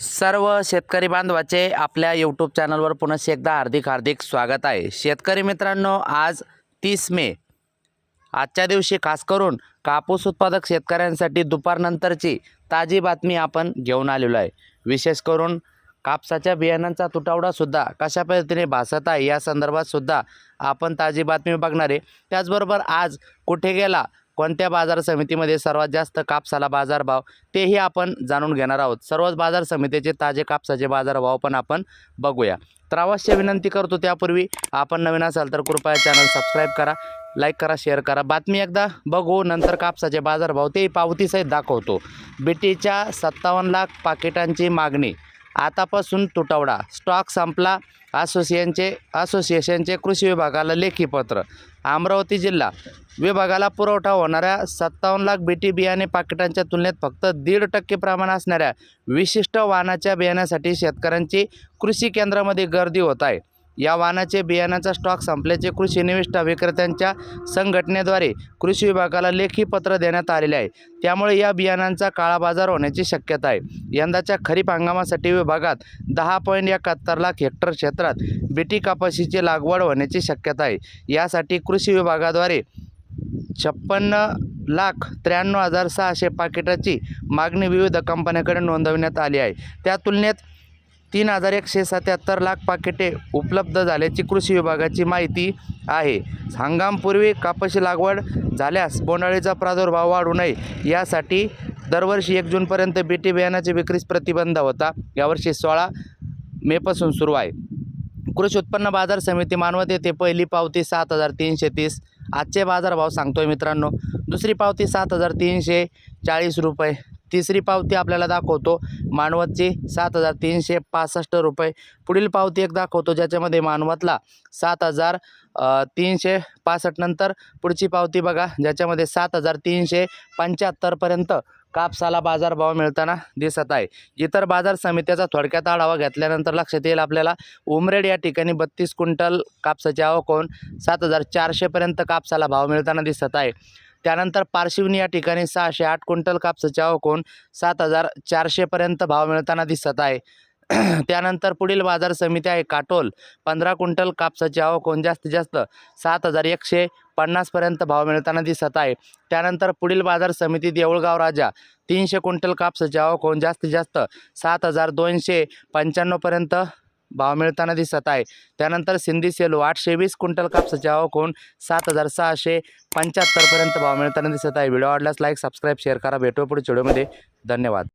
सर्व शेतकरी बांधवाचे आपल्या यूट्यूब चॅनलवर पुन्हा एकदा हार्दिक हार्दिक स्वागत आहे. शेतकरी मित्रांनो आज तीस मे. आजच्या दिवशी खास करून कापूस उत्पादक शेतकऱ्यांसाठी दुपारनंतरची ताजी बातमी आपण घेऊन आलेलो आहे. विशेष करून कापसाच्या बियाणांचा तुटवडासुद्धा कशा पद्धतीने भासत आहे या संदर्भातसुद्धा आपण ताजी बातमी बघणार आहे. त्याचबरोबर आज कुठे गेला कोणत्या बाजार समितीमध्ये सर्वात जास्त कापसाला बाजारभाव तेही आपण जाणून घेणार आहोत. सर्वच बाजार समितीचे ताजे कापसाचे बाजारभाव पण आपण बघूया. तर अवश्य विनंती करतो त्यापूर्वी आपण नवीन असाल तर कृपया चॅनल सबस्क्राईब करा लाईक करा शेअर करा. बातमी एकदा बघू नंतर कापसाचे बाजारभाव तेही पावतीसहित दाखवतो. बीटीच्या सत्तावन्न लाख पाकिटांची मागणी आतापासून तुटवडा. स्टॉक संपला. असोसिएशनचे असोसिएशनचे कृषी विभागाला लेखी पत्र. अमरावती जिल्हा. विभागाला पुरवठा होणाऱ्या सत्तावन्न लाख बीटी बियाणे पाकिटांच्या तुलनेत फक्त दीड टक्के प्रमाण असणाऱ्या विशिष्ट वाहनाच्या बियाण्यासाठी शेतकऱ्यांची कृषी केंद्रामध्ये गर्दी होत आहे. या वाहनाचे बियाण्याचा स्टॉक संपल्याचे कृषी निविष्ठा विक्रेत्यांच्या संघटनेद्वारे कृषी विभागाला लेखी पत्र देण्यात आलेले आहे. त्यामुळे या बियाणांचा काळा बाजार होण्याची शक्यता आहे. यंदाच्या खरीप हंगामासाठी विभागात दहा पॉईंट एकाहत्तर लाख हेक्टर क्षेत्रात बीटी कापाशीची लागवड होण्याची शक्यता आहे. यासाठी कृषी विभागाद्वारे छप्पन्न लाख त्र्याण्णव हजार सहाशे पाकिटाची मागणी विविध कंपन्यांकडे नोंदवण्यात आली आहे. त्या तुलनेत तीन हजार एकशे सत्याहत्तर लाख पाकिटे उपलब्ध झाल्याची कृषी विभागाची माहिती आहे. हंगामपूर्वी कापशी लागवड झाल्यास बोंडाळीचा प्रादुर्भाव वाढू नये यासाठी दरवर्षी एक जूनपर्यंत बीटी बियाणाची विक्रीस प्रतिबंध होता. यावर्षी सोळा मेपासून सुरू आहे. कृषी उत्पन्न बाजार समिती मानवत येथे पहिली पावती सात हजार तीनशे तीस. आजचे बाजारभाव सांगतोय मित्रांनो. दुसरी पावती सात हजार तीनशे चाळीस रुपये. तिसरी पावती आपल्याला दाखवतो. मानवतची सात हजार तीनशे पासष्ट रुपये. पुढील पावती एक दाखवतो ज्याच्यामध्ये मानवतला सात हजार तीनशे पासष्ट नंतर पुढची पावती बघा ज्याच्यामध्ये सात हजार तीनशे पंच्याहत्तरपर्यंत कापसाला बाजारभाव मिळताना दिसत आहे. इतर बाजार समित्याचा थोडक्यात आढावा घेतल्यानंतर लक्षात येईल आपल्याला उमरेड या ठिकाणी बत्तीस क्विंटल कापसाची आवक होऊन सात हजार चारशेपर्यंत कापसाला भाव मिळताना दिसत आहे. त्यानंतर पारशिवनी या ठिकाणी सहाशे आठ क्विंटल कापसाची आवक सात हजार चारशेपर्यंत भाव मिळताना दिसत आहे. त्यानंतर पुढील बाजार समिती आहे काटोल. पंधरा क्विंटल कापसाची आवकून जास्तीत जास्त सात हजार एकशे पन्नासपर्यंत भाव मिळताना दिसत आहे. त्यानंतर पुढील बाजार समिती देऊळगाव राजा. तीनशे क्विंटल कापसाची आवकून जास्तीत जास्त सात हजार दोनशे पंच्याण्णवपर्यंत भाव मिळताना दिसत आहे. त्यानंतर सिंधी सेलू आठशे वीस क्विंटल कापसाच्या आवक होऊन सात हजार सहाशे पंच्याहत्तरपर्यंत भाव मिळताना दिसत आहे. व्हिडिओ आवडल्यास लाईक सबस्क्राईब शेअर करा. भेटू पुढे व्हिडिओमध्ये. धन्यवाद.